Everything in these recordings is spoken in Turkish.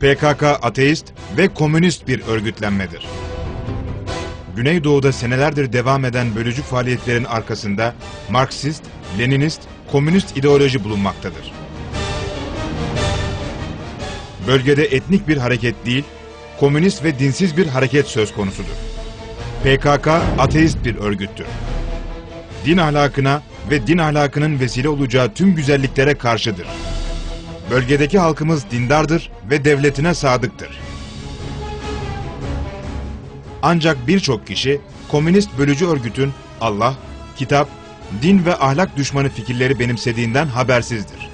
PKK ateist ve komünist bir örgütlenmedir. Güneydoğu'da senelerdir devam eden bölücü faaliyetlerin arkasında Marksist, Leninist, komünist ideoloji bulunmaktadır. Bölgede etnik bir hareket değil, komünist ve dinsiz bir hareket söz konusudur. PKK ateist bir örgüttür. Din ahlakına ve din ahlakının vesile olacağı tüm güzelliklere karşıdır. Bölgedeki halkımız dindardır ve devletine sadıktır. Ancak birçok kişi komünist bölücü örgütün Allah, kitap, din ve ahlak düşmanı fikirleri benimsediğinden habersizdir.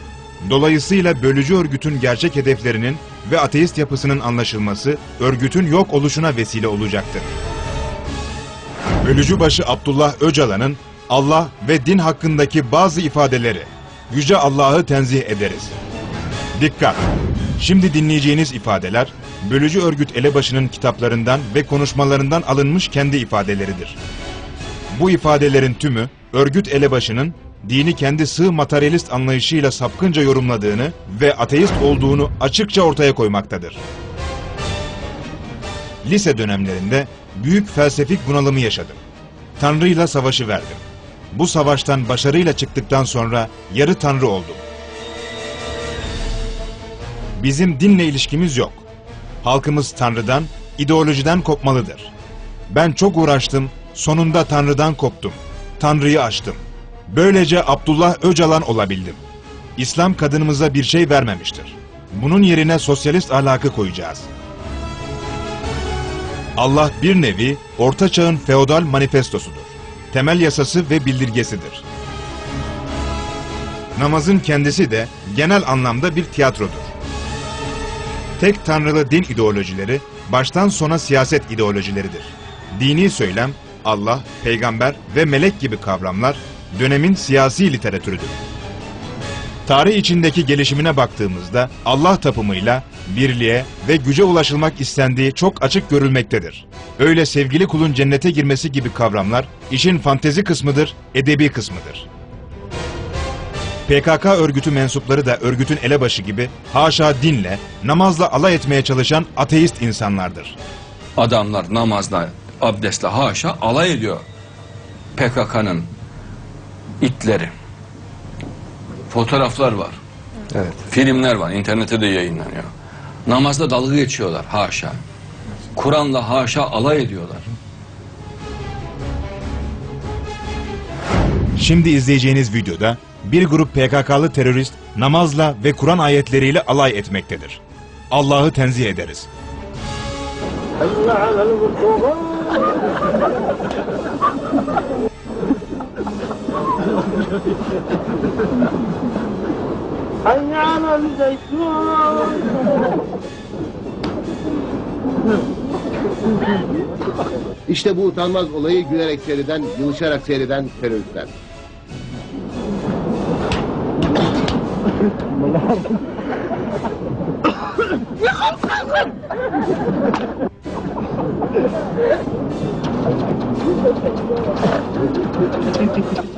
Dolayısıyla bölücü örgütün gerçek hedeflerinin ve ateist yapısının anlaşılması örgütün yok oluşuna vesile olacaktır. Bölücü başı Abdullah Öcalan'ın Allah ve din hakkındaki bazı ifadeleri Yüce Allah'ı tenzih ederiz. Dikkat! Şimdi dinleyeceğiniz ifadeler bölücü örgüt elebaşının kitaplarından ve konuşmalarından alınmış kendi ifadeleridir. Bu ifadelerin tümü örgüt elebaşının dini kendi sığ materyalist anlayışıyla sapkınca yorumladığını ve ateist olduğunu açıkça ortaya koymaktadır. Lise dönemlerinde büyük felsefik bunalımı yaşadım. Tanrı'yla savaşı verdim. Bu savaştan başarıyla çıktıktan sonra yarı tanrı oldum. Bizim dinle ilişkimiz yok. Halkımız Tanrı'dan, ideolojiden kopmalıdır. Ben çok uğraştım, sonunda Tanrı'dan koptum. Tanrı'yı aştım. Böylece Abdullah Öcalan olabildim. İslam kadınımıza bir şey vermemiştir. Bunun yerine sosyalist ahlakı koyacağız. Allah bir nevi Orta Çağ'ın feodal manifestosudur. Temel yasası ve bildirgesidir. Namazın kendisi de genel anlamda bir tiyatrodur. Tek tanrılı din ideolojileri baştan sona siyaset ideolojileridir. Dini söylem, Allah, peygamber ve melek gibi kavramlar dönemin siyasi literatürüdür. Tarih içindeki gelişimine baktığımızda Allah tapımıyla birliğe ve güce ulaşılmak istendiği çok açık görülmektedir. Öyle sevgili kulun cennete girmesi gibi kavramlar işin fantezi kısmıdır, edebi kısmıdır. PKK örgütü mensupları da örgütün elebaşı gibi haşa dinle, namazla alay etmeye çalışan ateist insanlardır. Adamlar namazla, abdestle haşa alay ediyor. PKK'nın itleri. Fotoğraflar var. Evet. Filmler var. internette de yayınlanıyor. Namazda dalga geçiyorlar haşa. Kur'an'la haşa alay ediyorlar. Şimdi izleyeceğiniz videoda bir grup PKK'lı terörist namazla ve Kur'an ayetleriyle alay etmektedir. Allah'ı tenzih ederiz. İşte bu utanmaz olayı gülerek seyreden, yılışarak seyreden teröristler.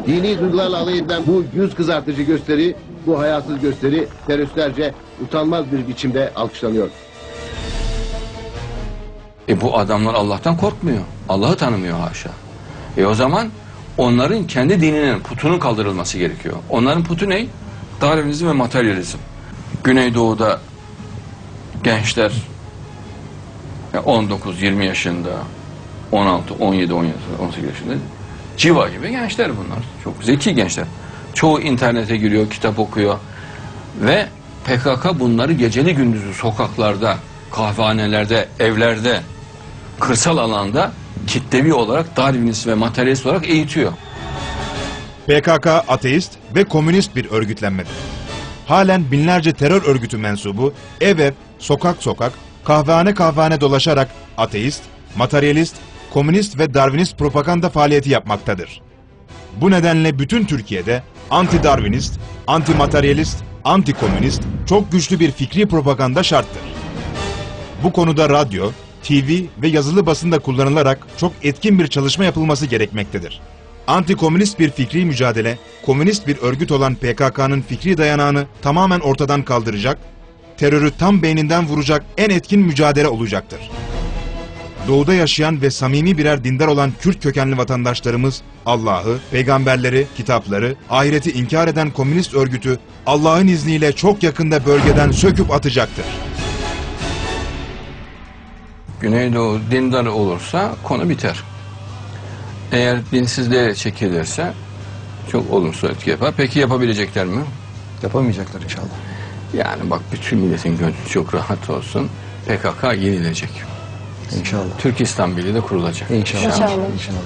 Dini duygularla alay edilen bu yüz kızartıcı gösteri, bu hayasız gösteri teröristlerce utanmaz bir biçimde alkışlanıyor. E bu adamlar Allah'tan korkmuyor. Allah'ı tanımıyor haşa. E o zaman onların kendi dininin putunun kaldırılması gerekiyor. Onların putu ne? Darwinizm ve materyalizm. Güneydoğu'da gençler ya 19-20 yaşında 16, 17, 17, 18 yaşında civa gibi gençler bunlar. Çok zeki gençler. Çoğu internete giriyor, kitap okuyor ve PKK bunları geceli gündüzü sokaklarda, kahvehanelerde, evlerde, kırsal alanda kitlevi olarak Darwinist ve materyalist olarak eğitiyor. PKK ateist ve komünist bir örgütlenmedir. Halen binlerce terör örgütü mensubu ev ev, sokak sokak, kahvehane kahvehane dolaşarak ateist, materyalist, komünist ve Darwinist propaganda faaliyeti yapmaktadır. Bu nedenle bütün Türkiye'de anti-Darwinist, anti-materyalist, anti-komünist çok güçlü bir fikri propaganda şarttır. Bu konuda radyo, TV ve yazılı basında kullanılarak çok etkin bir çalışma yapılması gerekmektedir. Anti-komünist bir fikri mücadele, komünist bir örgüt olan PKK'nın fikri dayanağını tamamen ortadan kaldıracak, terörü tam beyninden vuracak en etkin mücadele olacaktır. Doğuda yaşayan ve samimi birer dindar olan Kürt kökenli vatandaşlarımız Allah'ı, peygamberleri, kitapları, ahireti inkar eden komünist örgütü Allah'ın izniyle çok yakında bölgeden söküp atacaktır. Güneydoğu dindar olursa konu biter. Eğer dinsizliğe çekilirse çok olumsuz etki yapar. Peki yapabilecekler mi? Yapamayacaklar inşallah. Yani bak bütün milletin gönlü çok rahat olsun. PKK yenilecek. İnşallah. Türkistan Birliği de kurulacak. İnşallah. İnşallah. İnşallah.